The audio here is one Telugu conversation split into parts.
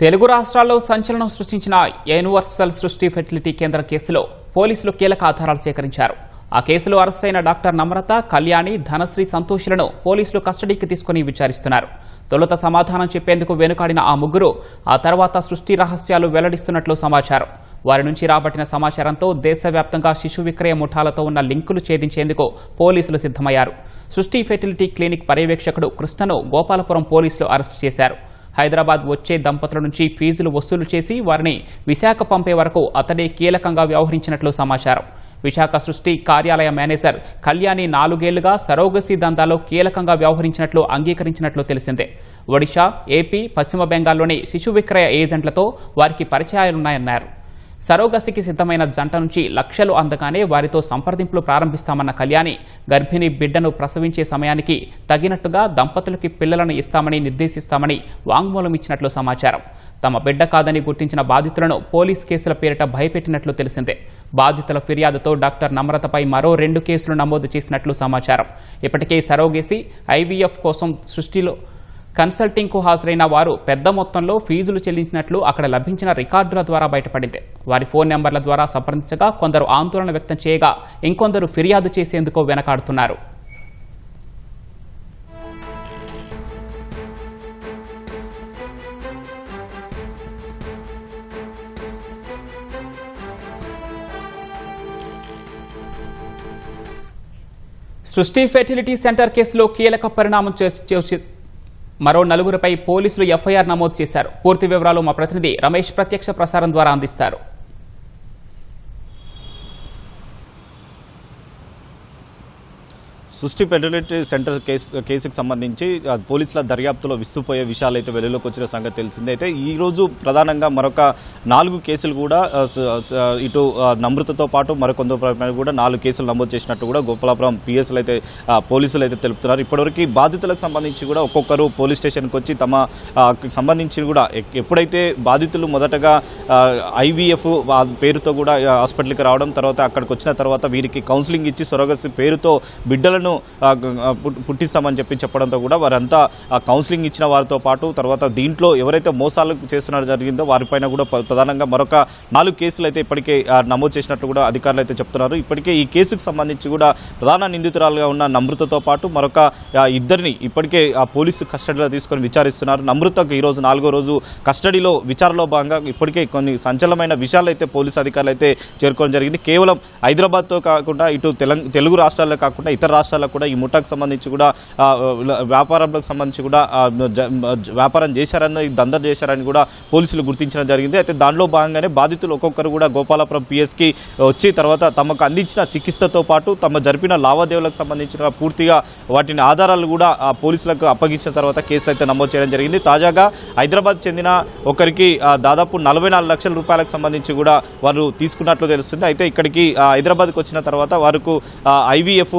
తెలుగు రాష్ట్రాల్లో సంచలనం సృష్టించిన యూనివర్సల్ సృష్టి ఫెర్టిలిటీ కేంద్ర కేసులో పోలీసులు కీలక ఆధారాలు సేకరించారు. ఆ కేసులో అరెస్ట్ అయిన డాక్టర్ నమ్రత కళ్యాణి ధనశ్రీ సంతోషులను పోలీసులు కస్టడీకి తీసుకుని విచారిస్తున్నారు. తొలుత సమాధానం చెప్పేందుకు వెనుకాడిన ఆ ముగ్గురు ఆ తర్వాత సృష్టి రహస్యాలు వెల్లడిస్తున్నట్లు సమాచారం. వారి నుంచి రాబట్టిన సమాచారంతో దేశవ్యాప్తంగా శిశు విక్రయ ముఠాలతో ఉన్న లింకులు ఛేదించేందుకు పోలీసులు సిద్ధమయ్యారు. సృష్టి ఫెర్టిలిటీ క్లినిక్ పర్యవేక్షకుడు కృష్ణను గోపాలపురం పోలీసులు అరెస్టు చేశారు. హైదరాబాద్ వచ్చే దంపతుల నుంచి ఫీజులు వసూలు చేసి వారిని విశాఖ పంపే వరకు అతడే కీలకంగా వ్యవహరించినట్లు సమాచారం. విశాఖ సృష్టి కార్యాలయ మేనేజర్ కళ్యాణి నాలుగేళ్ళుగా సరోగసి దందాలో కీలకంగా వ్యవహరించినట్లు అంగీకరించినట్లు తెలిసిందే. ఒడిషా ఏపీ పశ్చిమ బెంగాల్లోని శిశు విక్రయ ఏజెంట్లతో వారికి పరిచయాలున్నాయన్నారు. సరోగసికి సిద్ధమైన జంట నుంచి లక్షలు అందగానే వారితో సంప్రదింపులు ప్రారంభిస్తామన్న కళ్యాణి గర్భిణీ బిడ్డను ప్రసవించే సమయానికి తగినట్టుగా దంపతులకి పిల్లలను ఇస్తామని నిర్దేశిస్తామని వాంగ్మూలం ఇచ్చినట్లు సమాచారం. తమ బిడ్డ కాదని గుర్తించిన బాధితులను పోలీస్ కేసుల పేరిట భయపెట్టినట్లు తెలిసిందే. బాధితుల ఫిర్యాదుతో డాక్టర్ నమ్రతపై మరో రెండు కేసులు నమోదు చేసినట్లు సమాచారం. ఇప్పటికే సరోగేసి ఐవీఎఫ్ కోసం సృష్టిలో కన్సల్టింగ్కు హాజరైన వారు పెద్ద మొత్తంలో ఫీజులు చెల్లించినట్లు అక్కడ లభించిన రికార్డుల ద్వారా బయటపడింది. వారి ఫోన్ నెంబర్ల ద్వారా సంప్రదించగా కొందరు ఆందోళన వ్యక్తం చేయగా ఇంకొందరు ఫిర్యాదు చేసేందుకు వెనకాడుతున్నారు. సృష్టి ఫెర్టిలిటీ సెంటర్ కేసులో కీలక పరిణామం మరో నలుగురిపై పోలీసులు ఎఫ్ఐఆర్ నమోదు చేశారు. పూర్తి వివరాలు మా ప్రతినిధి రమేష్ ప్రత్యక్ష ప్రసారం ద్వారా అందిస్తారు. సృష్టి పెడలిటరీ సెంటర్ కేసు కేసుకు సంబంధించి పోలీసుల దర్యాప్తులో విస్తుపోయే విషయాలు అయితే వెలుగులోకి వచ్చిన సంగతి తెలిసిందే. అయితే ఈ రోజు ప్రధానంగా మరొక నాలుగు కేసులు కూడా ఇటు నమృతతో పాటు మరికొందరు కూడా నాలుగు కేసులు నమోదు చేసినట్టు కూడా గోపాలపురం పిఎస్లు అయితే పోలీసులు అయితే తెలుపుతున్నారు. ఇప్పటివరకు బాధితులకు సంబంధించి కూడా ఒక్కొక్కరు పోలీస్ స్టేషన్కి వచ్చి తమ సంబంధించి కూడా ఎక్- ఎప్పుడైతే బాధితులు మొదటగా ఐవీఎఫ్ పేరుతో కూడా హాస్పిటల్కి రావడం తర్వాత అక్కడికి వచ్చిన తర్వాత వీరికి కౌన్సిలింగ్ ఇచ్చి సొరగసి పేరుతో బిడ్డలను ఆ, పుట్టిస్తామని చెప్పి చెప్పడంతో కూడా వారంతా కౌన్సిలింగ్ ఇచ్చిన వారితో పాటు తర్వాత దీంట్లో ఎవరైతే మోసాలు చేస్తున్నారు జరిగిందో వారిపైన కూడా ప్రధానంగా మరొక నాలుగు కేసులు అయితే ఇప్పటికే ఆ, నమోదు చేసినట్టు కూడా అధికారులు అయితే చెప్తున్నారు. ఇప్పటికే ఈ కేసుకు సంబంధించి కూడా ప్రధాన నిందితురాలుగా ఉన్న నమృతతో పాటు మరొక ఇద్దరిని ఇప్పటికే ఆ పోలీసు కస్టడీలో తీసుకొని విచారిస్తున్నారు. నమృతకు ఈ రోజు నాలుగో రోజు కస్టడీలో విచారణలో భాగంగా ఇప్పటికే కొన్ని సంచలనమైన విషయాలు అయితే పోలీసు అధికారులు అయితే చేరుకోవడం జరిగింది. కేవలం హైదరాబాద్తో కాకుండా ఇటు తెలంగ తెలుగు రాష్ట్రాల్లో కాకుండా ఇతర రాష్ట్రాల్లో కూడా ఈ ముఠాకు సంబంధించి కూడా వ్యాపారంలకు సంబంధించి కూడా వ్యాపారం చేశారని దందా చేశారని కూడా పోలీసులు గుర్తించడం జరిగింది. అయితే దానిలో భాగంగానే బాధితులు ఒక్కొక్కరు కూడా గోపాలపురం పిఎస్కి వచ్చి తర్వాత తమకు అందించిన చికిత్సతో పాటు తమ జరిపిన లావాదేవీలకు సంబంధించిన పూర్తిగా వాటిని ఆధారాలు కూడా పోలీసులకు అప్పగించిన తర్వాత కేసులు అయితే నమోదు చేయడం జరిగింది. తాజాగా హైదరాబాద్ చెందిన ఒకరికి దాదాపు నలభై నాలుగు లక్షల రూపాయలకు సంబంధించి కూడా వారు తీసుకున్నట్లు తెలుస్తుంది. అయితే ఇక్కడికి హైదరాబాద్కి వచ్చిన తర్వాత వారికి ఐవీఎఫ్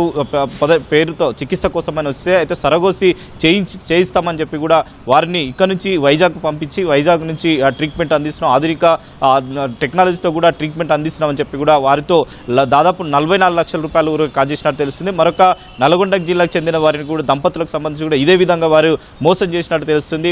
పేరుతో చికిత్స కోసమని వస్తే అయితే సరగోసి చేయించి చేయిస్తామని చెప్పి కూడా వారిని ఇక్కడ నుంచి వైజాగ్ పంపించి వైజాగ్ నుంచి ట్రీట్మెంట్ అందిస్తున్నాం ఆధునిక టెక్నాలజీతో కూడా ట్రీట్మెంట్ అందిస్తున్నామని చెప్పి కూడా వారితో దాదాపు నలభై నాలుగు లక్షల రూపాయలు కాజేసినట్టు తెలుస్తుంది. మరొక నల్గొండ జిల్లాకు చెందిన వారిని కూడా దంపతులకు సంబంధించి కూడా ఇదే విధంగా వారు మోసం చేసినట్టు తెలుస్తుంది.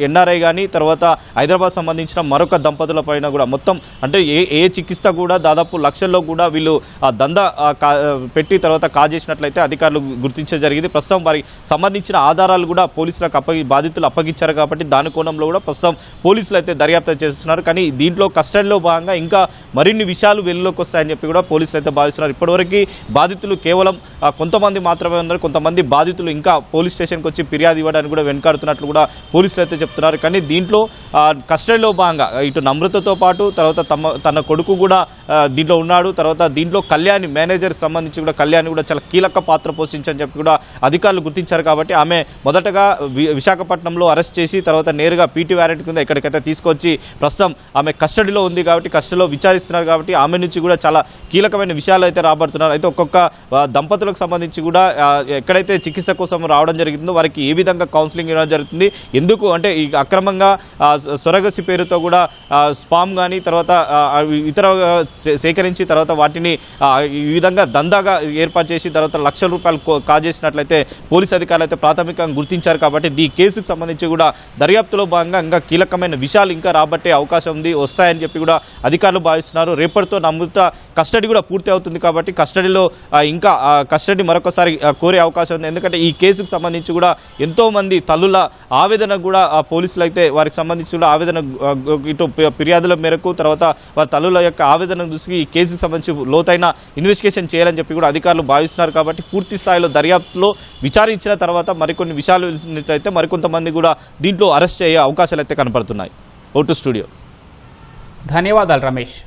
ఎన్ఆర్ఐ కానీ తర్వాత హైదరాబాద్ సంబంధించిన మరొక దంపతుల పైన కూడా మొత్తం అంటే ఏ ఏ చికిత్స కూడా దాదాపు లక్షల్లో కూడా వీళ్ళు ఆ దంద కా- పెట్టి తర్వాత కాజేసినట్లయితే అధికారులు గుర్తించడం జరిగింది. ప్రస్తుతం వారికి సంబంధించిన ఆధారాలు కూడా పోలీసులకు అప్పగి బాధితులు అప్పగించారు కాబట్టి దాని కోణంలో కూడా ప్రస్తుతం పోలీసులు అయితే దర్యాప్తు చేస్తున్నారు. కానీ దీంట్లో కస్టడీలో భాగంగా ఇంకా మరిన్ని విషయాలు వెలుగులోకి వస్తాయని చెప్పి కూడా పోలీసులు అయితే భావిస్తున్నారు. ఇప్పటివరకు బాధితులు కేవలం కొంతమంది మాత్రమే ఉన్నారు. కొంతమంది బాధితులు ఇంకా పోలీస్ స్టేషన్కి వచ్చి ఫిర్యాదు ఇవ్వడానికి కూడా వెనుకాడుతున్నట్లు కూడా పోలీసులు అయితే చెప్తున్నారు. కానీ దీంట్లో కస్టడీలో భాగంగా ఇటు నమ్రతతో పాటు తర్వాత తమ తన కొడుకు కూడా దీంట్లో ఉన్నాడు. తర్వాత దీంట్లో కళ్యాణి మేనేజర్ సంబంధించి కూడా కళ్యాణి కూడా చాలా కీలక పాత్ర పాత్ర పోషించని చెప్పి కూడా అధికారులు గుర్తించారు కాబట్టి ఆమె మొదటగా విశాఖపట్నంలో అరెస్ట్ చేసి తర్వాత నేరుగా పీటీ వ్యారెంట్ కింద ఎక్కడికైతే తీసుకొచ్చి ప్రస్తుతం ఆమె కస్టడీలో ఉంది కాబట్టి కస్టడీలో విచారిస్తున్నారు కాబట్టి ఆమె నుంచి కూడా చాలా కీలకమైన విషయాలు అయితే రాబడుతున్నారు. అయితే ఒక్కొక్క దంపతులకు సంబంధించి కూడా ఎక్కడైతే చికిత్స కోసం రావడం జరుగుతుందో వారికి ఏ విధంగా కౌన్సిలింగ్ ఇవ్వడం జరుగుతుంది? ఎందుకు? అంటే ఈ అక్రమంగా సొరగసి పేరుతో కూడా స్పామ్ కానీ తర్వాత ఇతర సేకరించి తర్వాత వాటిని ఈ విధంగా దందాగా ఏర్పాటు చేసి తర్వాత లక్షల రూపాయలు కాజేసినట్లయితే పోలీస్ అధికారులు అయితే ప్రాథమికంగా గుర్తించారు కాబట్టి ఈ కేసుకు సంబంధించి కూడా దర్యాప్తులో భాగంగా ఇంకా కీలకమైన విషయాలు ఇంకా రాబట్టే అవకాశం ఉంది వస్తాయని చెప్పి కూడా అధికారులు భావిస్తున్నారు. రేపటితో నమ్ముత కస్టడీ కూడా పూర్తి అవుతుంది కాబట్టి కస్టడీలో ఇంకా కస్టడీ మరొకసారి కోరే అవకాశం ఉంది. ఎందుకంటే ఈ కేసుకు సంబంధించి కూడా ఎంతో మంది తల్లుల ఆవేదన కూడా ఆ పోలీసులు అయితే వారికి సంబంధించి కూడా ఆవేదన ఇటు ఫిర్యాదుల మేరకు తర్వాత వారి తల్లుల యొక్క ఆవేదన దృష్టికి ఈ కేసుకు సంబంధించి లోతైన ఇన్వెస్టిగేషన్ చేయాలని చెప్పి కూడా అధికారులు భావిస్తున్నారు కాబట్టి పూర్తి స్థాయిలో దర్యాప్తులో విచారించిన తర్వాత మరికొన్ని విషయాలు అయితే మరికొంతమంది కూడా దీంట్లో అరెస్ట్ అయ్యే అవకాశాలు అయితే కనపడుతున్నాయి. ఓటు స్టూడియో. ధన్యవాదాలు రమేష్.